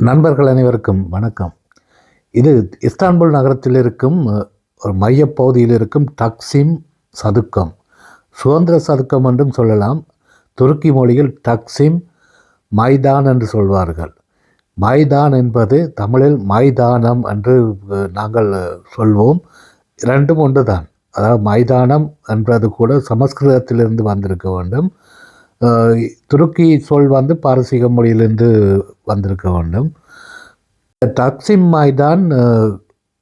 நண்பர்கள் அனைவருக்கும் வணக்கம். இது இஸ்தான்புல் நகரத்தில் இருக்கும் ஒரு மையப்பகுதியில் இருக்கும் டக்சிம் சதுக்கம். சுதந்திர சதுக்கம் என்றும் சொல்லலாம். துருக்கி மொழியில் டக்சிம் மைதான் என்று சொல்வார்கள். மைதான் என்பது தமிழில் மைதானம் என்று நாங்கள் சொல்வோம். இரண்டும் ஒன்றுதான். அதாவது மைதானம் என்பது கூட சமஸ்கிருதத்திலிருந்து வந்திருக்க வேண்டும். துருக்கி சொல் வந்து பாரசீக மொழியிலிருந்து வந்திருக்க வேண்டும். டாக்ஸிம் மைதான்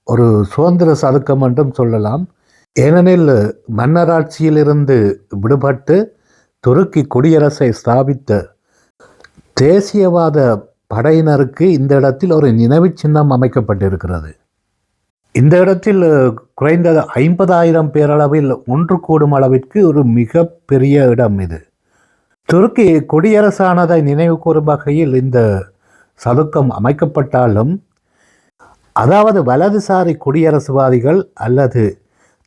ஒரு சுதந்திர சதுக்கம் என்றும் சொல்லலாம். ஏனெனில் மன்னராட்சியிலிருந்து விடுபட்டு துருக்கி குடியரசை ஸ்தாபித்த தேசியவாத படையினருக்கு இந்த இடத்தில் ஒரு நினைவுச் சின்னம் அமைக்கப்பட்டிருக்கிறது. இந்த இடத்தில் குறைந்த குறைந்தது ஐம்பதாயிரம் பேரளவில் ஒன்று கூடும் அளவிற்கு ஒரு மிக பெரிய இடம் இது. துருக்கி குடியரசானதை நினைவு கூறும் வகையில் இந்த சதுக்கம் அமைக்கப்பட்டாலும் அதாவது வலதுசாரி குடியரசுவாதிகள் அல்லது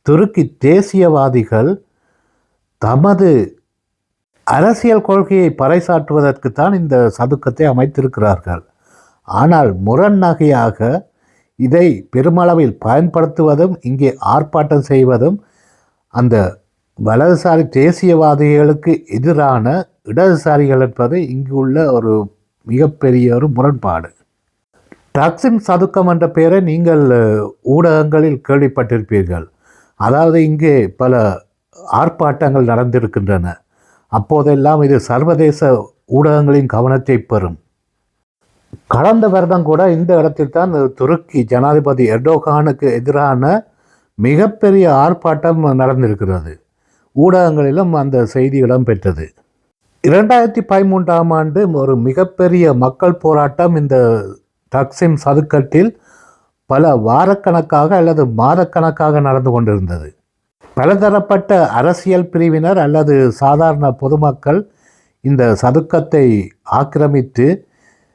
துருக்கி தேசியவாதிகள் தமது அரசியல் கொள்கையை பறைசாற்றுவதற்குத்தான் இந்த சதுக்கத்தை அமைத்திருக்கிறார்கள். ஆனால் முரண்நகையாக இதை பெருமளவில் பயன்படுத்துவதும் இங்கே ஆர்ப்பாட்டம் செய்வதும் அந்த வலதுசாரி தேசியவாதிகளுக்கு எதிரான இடதுசாரிகள் என்பது இங்கு உள்ள ஒரு மிகப்பெரிய ஒரு முரண்பாடு. டாக்ஸின் சதுக்கம் என்ற பெயரை நீங்கள் ஊடகங்களில் கேள்விப்பட்டிருப்பீர்கள். அதாவது இங்கே பல ஆர்ப்பாட்டங்கள் நடந்திருக்கின்றன. அப்போதெல்லாம் இது சர்வதேச ஊடகங்களின் கவனத்தை பெறும். கடந்த வருடம் கூட இந்த இடத்தில் தான் துருக்கி ஜனாதிபதி எர்டோகானுக்கு எதிரான மிகப்பெரிய ஆர்ப்பாட்டம் நடந்திருக்கிறது. ஊடகங்களிலும் அந்த செய்தி இடம்பெற்றது இரண்டாயிரத்தி பதிமூன்றாம் ஆண்டு ஒரு மிகப்பெரிய மக்கள் போராட்டம் இந்த டக்ஸின் சதுக்கத்தில் பல வாரக்கணக்காக அல்லது மாதக்கணக்காக நடந்து கொண்டிருந்தது. பலதரப்பட்ட அரசியல் பிரிவினர் அல்லது சாதாரண பொதுமக்கள் இந்த சதுக்கத்தை ஆக்கிரமித்து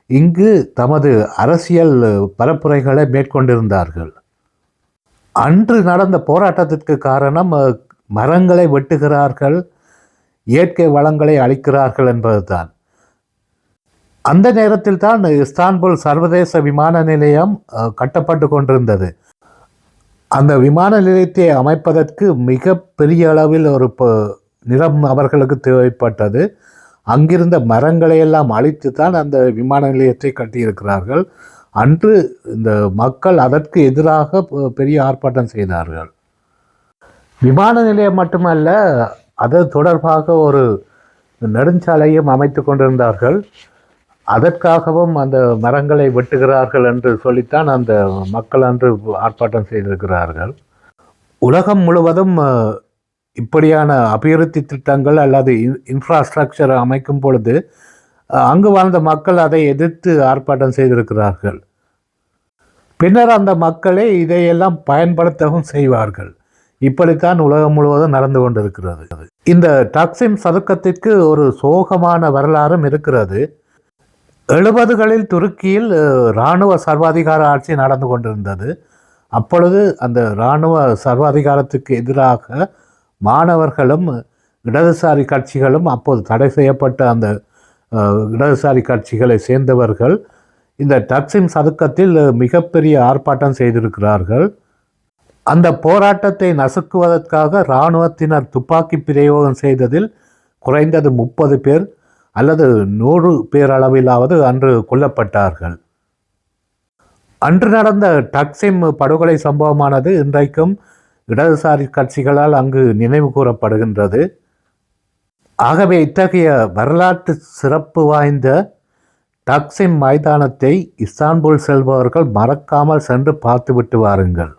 இங்கு தமது அரசியல் பரப்புரைகளை மேற்கொண்டிருந்தார்கள். அன்று நடந்த போராட்டத்திற்கு காரணம் மரங்களை வெட்டுகிறார்கள் இயற்கை வளங்களை அளிக்கிறார்கள் என்பதுதான். அந்த நேரத்தில் தான் இஸ்தான்புல் சர்வதேச விமான நிலையம் கட்டப்பட்டு கொண்டிருந்தது. அந்த விமான நிலையத்தை அமைப்பதற்கு மிக பெரிய அளவில் ஒரு ப- நிலம் அவர்களுக்கு தேவைப்பட்டது. அங்கிருந்த மரங்களை எல்லாம் அழித்து தான் அந்த விமான நிலையத்தை கட்டியிருக்கிறார்கள். அன்று இந்த மக்கள் அதற்கு எதிராக பெரிய ஆர்ப்பாட்டம் செய்தார்கள். விமான நிலையம் மட்டுமல்ல அது தொடர்பாக ஒரு நெடுஞ்சாலையும் அமைத்து கொண்டிருந்தார்கள். அதற்காகவும் அந்த மரங்களை வெட்டுகிறார்கள் என்று சொல்லித்தான் அந்த மக்கள் அன்று ஆர்ப்பாட்டம் செய்திருக்கிறார்கள். உலகம் முழுவதும் இப்படியான அபிவிருத்தி திட்டங்கள் அல்லது இன்ஃப்ராஸ்ட்ரக்சர் அமைக்கும் பொழுது அங்கு வாழ்ந்த மக்கள் அதை எதிர்த்து ஆர்ப்பாட்டம் செய்திருக்கிறார்கள். பின்னர் அந்த மக்களே இதையெல்லாம் பயன்படுத்தவும் செய்வார்கள். இப்படித்தான் உலகம் முழுவதும் நடந்து கொண்டிருக்கிறது. இந்த டாக்ஸிம் சதுக்கத்திற்கு ஒரு சோகமான வரலாறும் இருக்கிறது. எழுபதுகளில் துருக்கியில் இராணுவ சர்வாதிகார ஆட்சி நடந்து கொண்டிருந்தது. அப்பொழுது அந்த இராணுவ சர்வாதிகாரத்துக்கு எதிராக மாணவர்களும் இடதுசாரி கட்சிகளும் அப்போது தடை செய்யப்பட்ட அந்த இடதுசாரி கட்சிகளை சேர்ந்தவர்கள் இந்த டக்ஸிம் சதுக்கத்தில் மிகப்பெரிய ஆர்ப்பாட்டம் செய்திருக்கிறார்கள். அந்த போராட்டத்தை நசுக்குவதற்காக இராணுவத்தினர் துப்பாக்கி பிரயோகம் செய்ததில் குறைந்தது முப்பது பேர் அல்லது நூறு பேர் அளவிலாவது அன்று கொல்லப்பட்டார்கள். அன்று நடந்த டக்ஸிம் படுகொலை சம்பவமானது இன்றைக்கும் இடதுசாரி கட்சிகளால் அங்கு நினைவு கூறப்படுகின்றது. ஆகவே இத்தகைய வரலாற்று சிறப்பு வாய்ந்த டக்ஸிம் மைதானத்தை இஸ்தான்புல் செல்பவர்கள் மறக்காமல் சென்று பார்த்துவிட்டு வாருங்கள்.